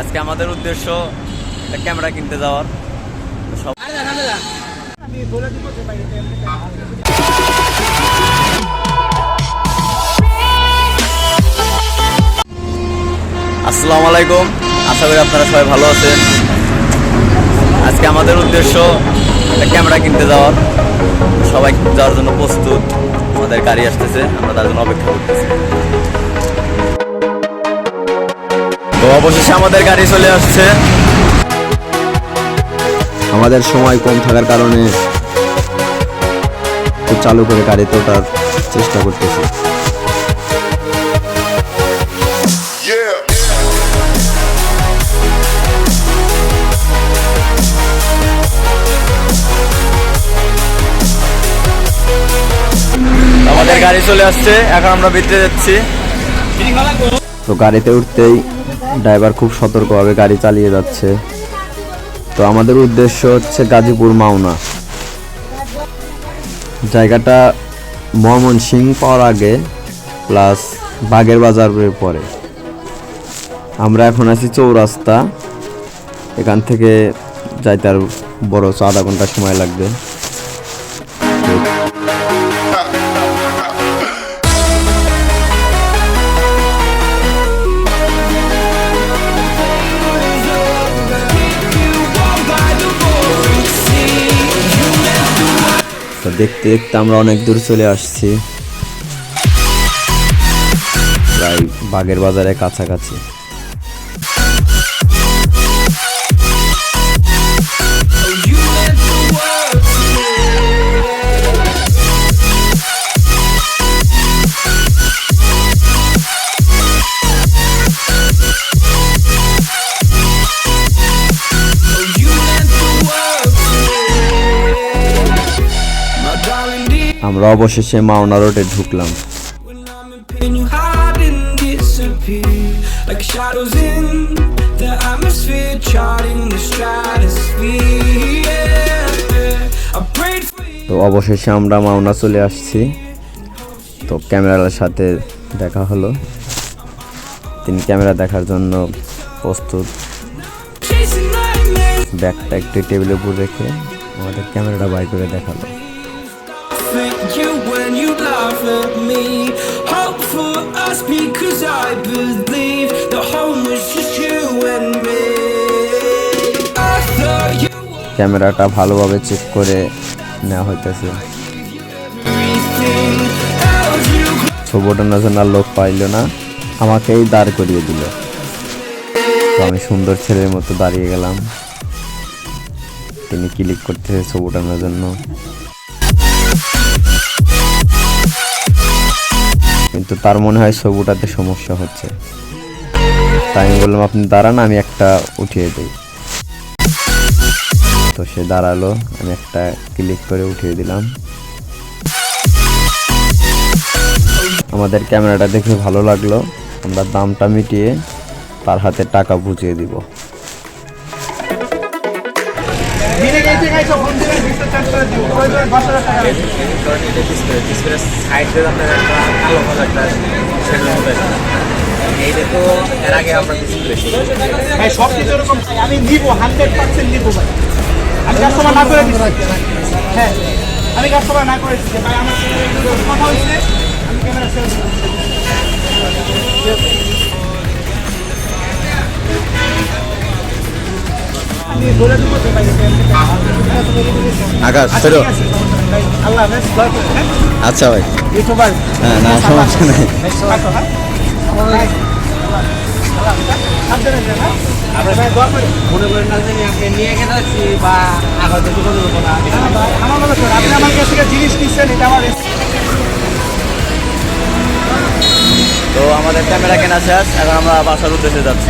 আজকে আমাদের উদ্দেশ্য ক্যামেরা কিনতে যাওয়ার। সব আসসালামু আলাইকুম। আশা করি আপনারা সবাই ভালো আছেন। আজকে আমাদের উদ্দেশ্য একটা ক্যামেরা কিনতে যাওয়ার। সবাই যাওয়ার জন্য প্রস্তুত। আমাদের গাড়ি আসতেছে, আমরা তার জন্য অপেক্ষা করতেছি। তো অবশেষে আমাদের গাড়ি চলে আসছে। আমাদের সময় কম থাকার কারণে চালু করে গাড়িতে ওঠার চেষ্টা করতেছি। আমাদের গাড়ি চলে আসছে এখন আমরা ভিতরে যাচ্ছি। তো গাড়িতে উঠতেই ড্রাইভার খুব সতর্কভাবে গাড়ি চালিয়ে যাচ্ছে। তো আমাদের উদ্দেশ্য হচ্ছে গাজীপুর মাওনা। জায়গাটা ময়মনসিং পাওয়ার আগে, প্লাস বাগের বাজারের পরে। আমরা এখন আছি চৌরাস্তা। এখান থেকে যাইতে আর বড় আধা ঘণ্টা সময় লাগবে। তো দেখতে দেখতে আমরা অনেক দূর চলে আসছি। প্রায় বাগের বাজারের কাছাকাছি। Yeah. অবশেষে মাওনা রোডে ঢুকলাম। তো অবশেষে আমরা মাওনা চলে আসছি। তো ক্যামেরার সাথে দেখা হলো। তিনি ক্যামেরা দেখার জন্য প্রস্তুত। ব্যাগটা একটু টেবিলের উপর রেখে আমাদের ক্যামেরাটা বাই করে দেখাল। Us because I believe the home was just you and me. ক্যামেরাটা ভালোভাবে চেক করে নেওয়া হইতেছে everything. Held you ছবি ওঠানোর জন্য আর লোক পাইল না আমাকেই দাঁড় করিয়ে দিল তো আমি সুন্দর ছেলের মতো দাঁড়িয়ে গেলাম তিনি ক্লিক করতেছে ছবি ওঠানোর জন্য কিন্তু তার মনে হয় ছবি সমস্যা হচ্ছে। তাই আমি বললাম, আপনি দাঁড়ান, আমি একটা উঠিয়ে দিই। তো সে দাঁড়াল, আমি একটা ক্লিক করে উঠিয়ে দিলাম। আমাদের ক্যামেরাটা দেখে ভালো লাগল। আমরা দামটা মিটিয়ে তার হাতে টাকা বুঝিয়ে দিব। এইটা তো এর আগে আমরা ডিসপ্লে ভাই সব কিছু এরকম আমি নিব হান্ড্রেড পার্সেন্ট নিব ভাই। আমি কাস্টমার না করে দিচ্ছি হ্যাঁ। আমি কাস্টমার না করে দিচ্ছি ভাই আমার কথা হয়েছে। আমি ক্যামেরা সেল আকাশ হ্যাঁ? আচ্ছা ভাই। হ্যাঁ না, সমস্যা নাই। তো আমাদের ক্যামেরা কেনা শেষ, এখন আমরা বাসার উদ্দেশ্যে যাচ্ছি।